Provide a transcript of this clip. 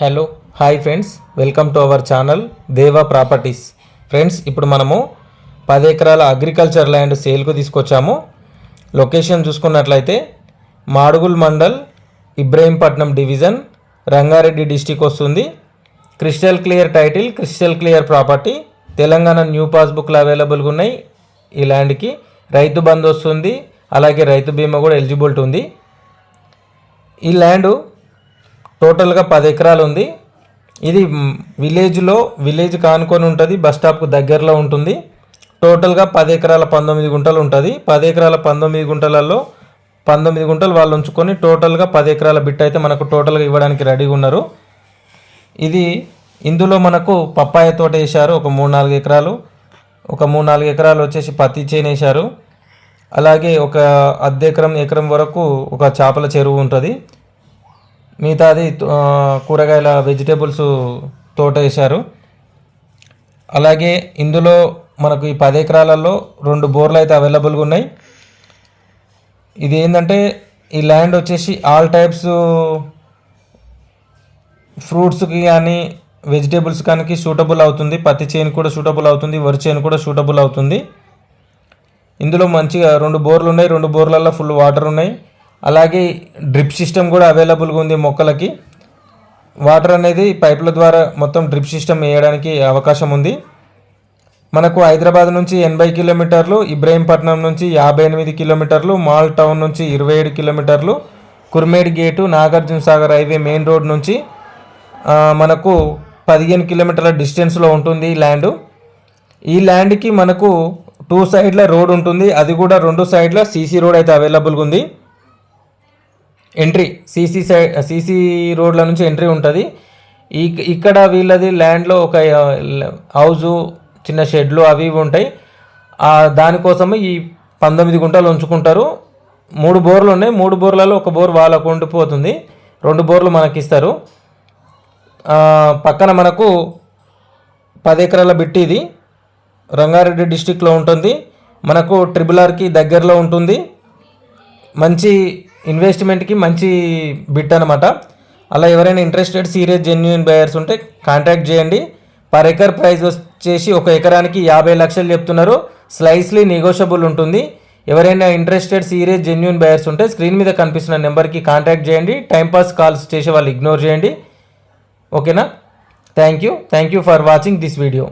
Hello hi friends welcome to our channel Deva properties friends ఇప్పుడు మనము పది ఎకరాల అగ్రికల్చర్ ల్యాండ్ సేల్కు తీసుకొచ్చాము. లొకేషన్ చూసుకున్నట్లయితే మాడుగుల్ మండల్ ఇబ్రహీంపట్నం డివిజన్ రంగారెడ్డి డిస్టిక్ వస్తుంది. Crystal clear title crystal clear property Telangana new పాస్బుక్లు అవైలబుల్గా ఉన్నాయి. ఈ ల్యాండ్కి రైతు బంద్ వస్తుంది. అలాగే రైతు బీమా కూడా ఎలిజిబిలిటీ ఉంది. ఈ ల్యాండు టోటల్గా పది ఎకరాలు ఉంది. ఇది విలేజ్లో విలేజ్ కానుకొని ఉంటుంది బస్ స్టాప్కు దగ్గరలో ఉంటుంది. టోటల్గా పది ఎకరాల పంతొమ్మిది గుంటలు ఉంటుంది. పది ఎకరాల పంతొమ్మిది గుంటలలో పంతొమ్మిది గుంటలు వాళ్ళు ఉంచుకొని టోటల్గా పది ఎకరాల బిట్ అయితే మనకు టోటల్గా ఇవ్వడానికి రెడీగా ఉన్నారు. ఇది ఇందులో మనకు పప్పాయ తోట వేశారు ఒక మూడు నాలుగు ఎకరాలు. ఒక మూడు నాలుగు ఎకరాలు వచ్చేసి పత్తి చేను వేశారు. అలాగే ఒక అర్ధ ఎకరం ఎకరం వరకు ఒక చేపల చెరువు ఉంటుంది. మిగతాది కూరగాయల వెజిటేబుల్స్ తోట వేశారు. అలాగే ఇందులో మనకు ఈ పది ఎకరాలలో రెండు బోర్లు అయితే అవైలబుల్గా ఉన్నాయి. ఇది ఏంటంటే ఈ ల్యాండ్ వచ్చేసి ఆల్ టైప్స్ ఫ్రూట్స్కి కానీ వెజిటేబుల్స్ కానీ సూటబుల్ అవుతుంది. పత్తి చేను కూడా సూటబుల్ అవుతుంది. వరి చేను కూడా సూటబుల్ అవుతుంది. ఇందులో మంచిగా రెండు బోర్లు ఉన్నాయి. రెండు బోర్లలో ఫుల్ వాటర్ ఉన్నాయి. అలాగే డ్రిప్ సిస్టమ్ కూడా అవైలబుల్గా ఉంది మొక్కలకి. వాటర్ అనేది పైపుల ద్వారా మొత్తం డ్రిప్ సిస్టమ్ వేయడానికి అవకాశం ఉంది. మనకు హైదరాబాద్ నుంచి ఎనభై కిలోమీటర్లు ఇబ్రహీంపట్నం నుంచి యాభై ఎనిమిది కిలోమీటర్లు మాల్ టౌన్ నుంచి ఇరవై ఏడు కిలోమీటర్లు Kurmed gate Nagarjuna Sagar highway main road నుంచి మనకు పదిహేను కిలోమీటర్ల డిస్టెన్స్లో ఉంటుంది ఈ ల్యాండ్. ఈ ల్యాండ్కి మనకు టూ సైడ్ల రోడ్ ఉంటుంది. అది కూడా రెండు సైడ్ల సీసీ రోడ్ అయితే అవైలబుల్గా ఉంది. ఎంట్రీ సీసీ సైడ్ సీసీ రోడ్ల నుంచి ఎంట్రీ ఉంటుంది. ఈ ఇక్కడ వీళ్ళది ల్యాండ్లో ఒక హౌజు చిన్న షెడ్లు అవి ఇవి ఉంటాయి. దానికోసం ఈ పంతొమ్మిది గుంటలు ఉంచుకుంటారు. మూడు బోర్లు ఉన్నాయి. మూడు బోర్లలో ఒక బోర్ వాళ్ళకు ఉండిపోతుంది రెండు బోర్లు మనకి ఇస్తారు పక్కన మనకు పది ఎకరాల బిట్టి ఇది. రంగారెడ్డి డిస్టిక్లో ఉంటుంది. మనకు ట్రిబుల్ ఆర్కి దగ్గరలో ఉంటుంది. మంచి ఇన్వెస్ట్మెంట్కి మంచి బిట్ అనమాట అలా ఎవరైనా ఇంట్రెస్టెడ్ సీరియస్ జెన్యున్ బయర్స్ ఉంటే కాంటాక్ట్ చేయండి. పర్ ఎకర్ ప్రైస్ వచ్చేసి ఒక ఎకరానికి యాభై లక్షలు చెప్తున్నారు. స్లైస్లీ నెగోషియబుల్ ఉంటుంది. ఎవరైనా ఇంట్రెస్టెడ్ సీరియస్ జెన్యున్ బయర్స్ ఉంటే స్క్రీన్ మీద కనిపిస్తున్న నెంబర్కి కాంటాక్ట్ చేయండి. టైంపాస్ కాల్స్ చేసే వాళ్ళు ఇగ్నోర్ చేయండి. ఓకేనా thank you thank you for watching this video